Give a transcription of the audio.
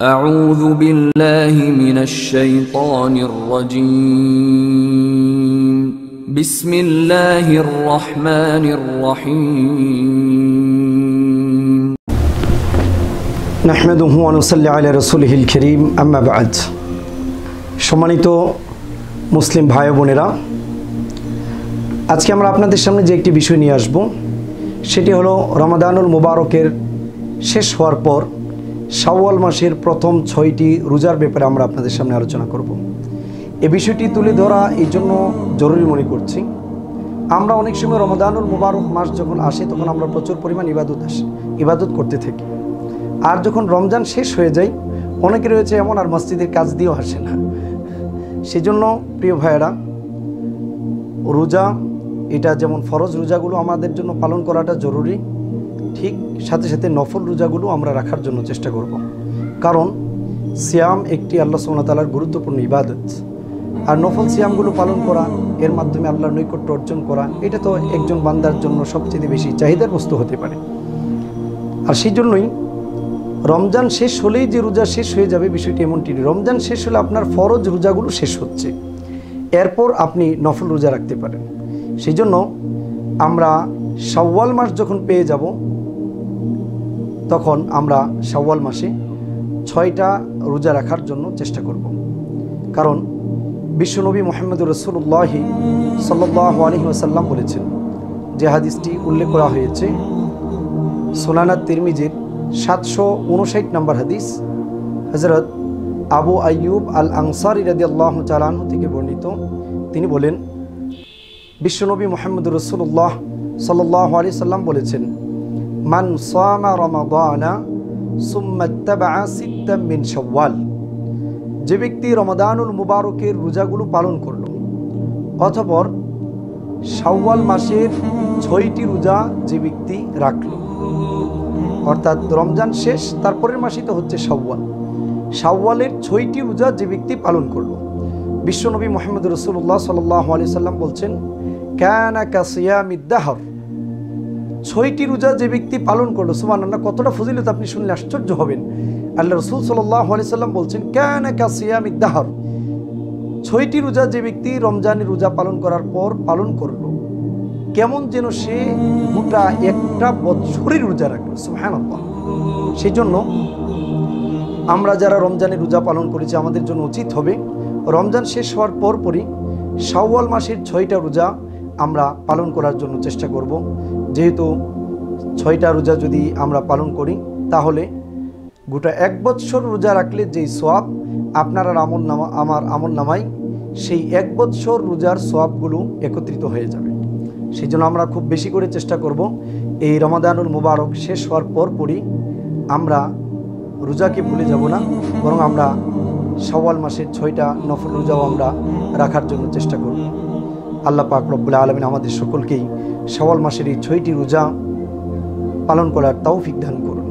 أعوذ بالله من الشيطان الرجيم بسم الله الرحمن الرحيم নাহমেদুহু আনুসাল্লি আলা রসুলহিল করিম আম্মা বাদ সম্মানিত মুসলিম ভাই ও বোনেরা আজকে আমরা আপনাদের সামনে যে একটি বিষয় নিয়ে আসব সেটি হলো রমাদানুল মুবারকের শেষ হওয়ার পর শাওয়াল মাসের প্রথম ছয়টি রোজার ব্যাপারে আমরা আপনাদের সামনে আলোচনা করব। এ বিষয়টি তুলে ধরা এই জন্য জরুরি মনে করছি। আমরা অনেক সময় রমাদানুল মুবারক মাস যখন আসে, তখন আমরা প্রচুর পরিমাণ ইবাদত আসে, ইবাদত করতে থাকি। আর যখন রমজান শেষ হয়ে যায়, অনেকে রয়েছে এমন, আর মসজিদের কাজ দিয়েও আসে না। সেজন্য প্রিয় ভাইয়েরা, রোজা, এটা যেমন ফরজ রোজাগুলো আমাদের জন্য পালন করাটা জরুরি ঠিক সাথে সাথে নফল রোজাগুলো আমরা রাখার জন্য চেষ্টা করব। কারণ সিয়াম একটি আল্লাহ সোনাতালার গুরুত্বপূর্ণ ইবাদত আর নফল সিয়ামগুলো পালন করা, এর মাধ্যমে আল্লাহর নৈকট্য অর্জন করা, এটা তো একজন বান্দার জন্য সবচেয়ে বেশি চাহিদার বস্তু হতে পারে আর সেই জন্যই রমজান শেষ হলেই যে রোজা শেষ হয়ে যাবে বিষয়টি এমনটি। রমজান শেষ হলে আপনার ফরজ রোজাগুলো শেষ হচ্ছে এরপর আপনি নফল রোজা রাখতে পারেন সেই জন্য আমরা শাওয়াল মাস যখন পেয়ে যাব, তখন আমরা সাওয়াল মাসে ছয়টা রোজা রাখার জন্য চেষ্টা করব। কারণ বিশ্বনবী মোহাম্মদ রসুল্লাহি সাল্লাহ আলহি আসাল্লাম বলেছেন, যে হাদিসটি উল্লেখ করা হয়েছে, সোনানা তিরমিজির সাতশো উনষাট নম্বর হাদিস হজরত আবু আইয়ুব আল আনসারি রাদি আল্লাহ চালানহ থেকে বর্ণিত। তিনি বলেন বিশ্বনবী মোহাম্মদ রসুল্লাহ সাল্লাম বলেছেন, মান সামা মিন শাওয়াল। যে ব্যক্তি রমাদানুল মুবারকের রোজাগুলো পালন করল, অতপর শাওয়াল মাসের ছয়টি রোজা যে ব্যক্তি রাখল, অর্থাৎ রমজান শেষ, তারপরের মাসই তো হচ্ছে শাওয়াল। শাওয়ালের ছয়টি রোজা যে ব্যক্তি পালন করল বিশ্বনবী মোহাম্মদ রসুল্লাহ সাল্লাহ সাল্লাম বলছেন ক্যানা কাসিয়ামিদ্দাহর ছয়টি রোজা যে ব্যক্তি পালন করল সুমান কতটা ফজিলত আপনি শুনলে আশ্চর্য হবেন। আল্লাহ রসুল সাল্লাহ সাল্লাম বলছেন ক্যানা কাসিয়ামিদ্দাহর ছয়টি রোজা যে ব্যক্তি রমজানের রোজা পালন করার পর পালন করল, কেমন যেন সে গোটা একটা বছরের রোজা রাখল সুহান সেই জন্য আমরা যারা রমজানের রোজা পালন করেছি, আমাদের জন্য উচিত হবে, রমজান শেষ হওয়ার পরপরই শাওয়াল মাসের ছয়টা রোজা আমরা পালন করার জন্য চেষ্টা করব। যেহেতু ছয়টা রোজা যদি আমরা পালন করি, তাহলে গোটা এক বৎসর রোজা রাখলে যেই সোয়াব আপনার আর আমল নামা, আমার আমল নামাই সেই এক বৎসর রোজার সোয়াবগুলো একত্রিত হয়ে যাবে। সেই জন্য আমরা খুব বেশি করে চেষ্টা করব এই রমাদানুল মুবারক শেষ হওয়ার পর পরই আমরা রোজাকে ভুলে যাব না, বরং আমরা সওয়াল মাসের ছয়টা নফল রোজাও আমরা রাখার জন্য চেষ্টা করব। আল্লাহ পাক রব্বুল আলমিন আমাদের সকলকেই সওয়াল মাসের এই ছয়টি রোজা পালন করার তাও দান করুন।